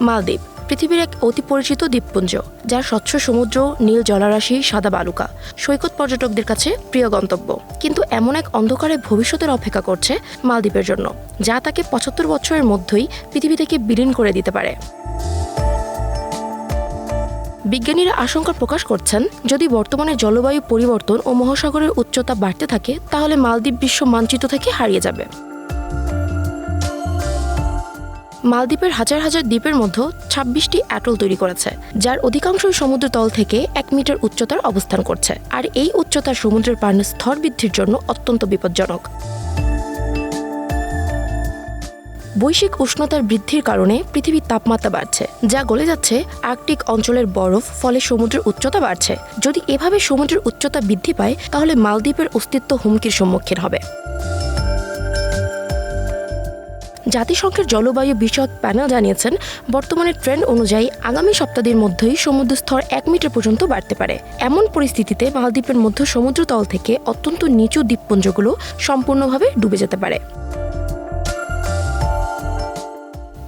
মালদ্বীপ, পৃথিবীর এক অতি পরিচিত দ্বীপপুঞ্জ, যার স্বচ্ছ সমুদ্র, নীল জলারাশি, সাদা বালুকা, সৈকত পর্যটকদের কাছে প্রিয় গন্তব্য। কিন্তু এমন এক অন্ধকারে ভবিষ্যতের অপেক্ষা করছে মালদ্বীপের জন্য, যা তাকে পঁচাত্তর বছরের মধ্যেই পৃথিবী থেকে বিলীন করে দিতে পারে। বিজ্ঞানীরা আশঙ্কা প্রকাশ করছেন, যদি বর্তমানে জলবায়ু পরিবর্তন ও মহাসাগরের উচ্চতা বাড়তে থাকে, তাহলে মালদ্বীপ বিশ্ব মানচিত্র থেকে হারিয়ে যাবে। মালদ্বীপের হাজার হাজার দ্বীপের মধ্যে ছাব্বিশটি অ্যাটল তৈরি করেছে, যার অধিকাংশই সমুদ্র তল থেকে এক মিটার উচ্চতার অবস্থান করছে। আর এই উচ্চতা সমুদ্রের পানির স্তর বৃদ্ধির জন্য অত্যন্ত বিপজ্জনক। বৈশ্বিক উষ্ণতার বৃদ্ধির কারণে পৃথিবীর তাপমাত্রা বাড়ছে, যা গলে যাচ্ছে আর্কটিক অঞ্চলের বরফ, ফলে সমুদ্রের উচ্চতা বাড়ছে। যদি এভাবে সমুদ্রের উচ্চতা বৃদ্ধি পায়, তাহলে মালদ্বীপের অস্তিত্ব হুমকির সম্মুখীন হবে। জাতিসংঘের জলবায়ু বিষয়ক প্যানেল জানিয়েছেন, বর্তমানে ট্রেন্ড অনুযায়ী আগামী সপ্তাহের মধ্যেই সমুদ্র স্তর এক মিটার পর্যন্ত বাড়তে পারে। এমন পরিস্থিতিতে মালদ্বীপের মধ্য সমুদ্রতল থেকে অত্যন্ত নিচু দ্বীপপুঞ্জগুলো সম্পূর্ণভাবে ডুবে যেতে পারে।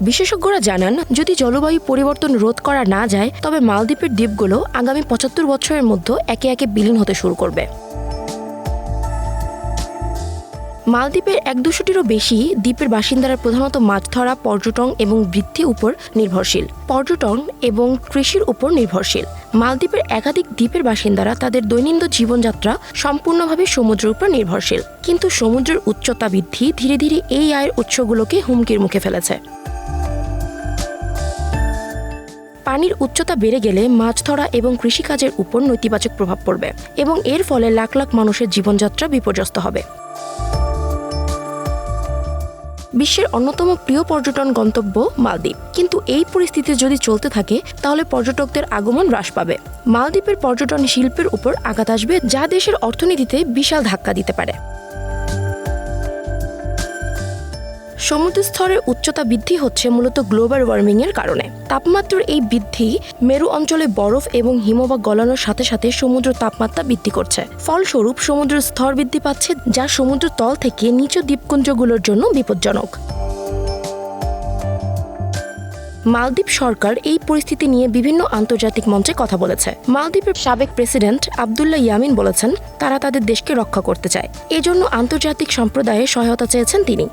বিশেষজ্ঞরা জানান, যদি জলবায়ু পরিবর্তন রোধ করা না যায়, তবে মালদ্বীপের দ্বীপগুলো আগামী পঁচাত্তর বছরের মধ্যে একে একে বিলীন হতে শুরু করবে। মালদ্বীপের এক দুশোটিরও বেশি দ্বীপের বাসিন্দারা প্রধানত মাছ ধরা, পর্যটন এবং বৃদ্ধি উপর নির্ভরশীল। পর্যটন এবং কৃষির উপর নির্ভরশীল। মালদ্বীপের একাধিক দ্বীপের বাসিন্দারা তাদের দৈনন্দিন জীবনযাত্রা সম্পূর্ণভাবে সমুদ্রের উপর নির্ভরশীল। কিন্তু সমুদ্রের উচ্চতা বৃদ্ধি ধীরে ধীরে এই আয়ের উৎসগুলোকে হুমকির মুখে ফেলেছে। পানির উচ্চতা বেড়ে গেলে মাছ ধরা এবং কৃষিকাজের উপর নেতিবাচক প্রভাব পড়বে এবং এর ফলে লাখ লাখ মানুষের জীবনযাত্রা বিপর্যস্ত হবে। বিশ্বের অন্যতম প্রিয় পর্যটন গন্তব্য মালদ্বীপ। কিন্তু এই পরিস্থিতি যদি চলতে থাকে, তাহলে পর্যটকদের আগমন হ্রাস পাবে। মালদ্বীপের পর্যটন শিল্পের উপর আঘাত আসবে, যা দেশের অর্থনীতিতে বিশাল ধাক্কা দিতে পারে। সমুদ্রস্তরের উচ্চতা বৃদ্ধি হচ্ছে মূলত গ্লোবাল ওয়ার্মিং এর কারণে। তাপমাত্রার এই বৃদ্ধি মেরু অঞ্চলে বরফ এবং হিমবাহ গলানোর সাথে সাথে সমুদ্র তাপমাত্রা বৃদ্ধি করছে। ফলস্বরূপ, সমুদ্রের স্তর বৃদ্ধি পাচ্ছে, যা সমুদ্র তল থেকে নিচু দ্বীপপুঞ্জগুলোর জন্য বিপজ্জনক। মালদ্বীপ সরকার এই পরিস্থিতি নিয়ে বিভিন্ন আন্তর্জাতিক মঞ্চে কথা বলেছে। মালদ্বীপের সাবেক প্রেসিডেন্ট আবদুল্লাহ ইয়ামিন বলেছেন, তারা তাদের দেশকে রক্ষা করতে চায়। এজন্য আন্তর্জাতিক সম্প্রদায়ের সহায়তা চেয়েছেন তিনি।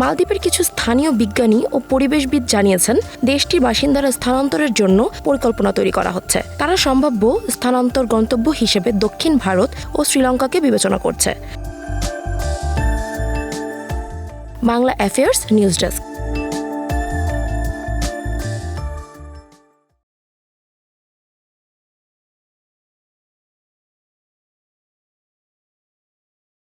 মালদ্বীপের কিছু স্থানীয় বিজ্ঞানী ও পরিবেশবিদ জানিয়েছেন, দেশটির বাসিন্দারা স্থানান্তরের জন্য পরিকল্পনা তৈরি করা হচ্ছে। তারা সম্ভাব্য স্থানান্তর গন্তব্য হিসেবে দক্ষিণ ভারত ও শ্রীলঙ্কাকে বিবেচনা করছে। Bangla affairs news desk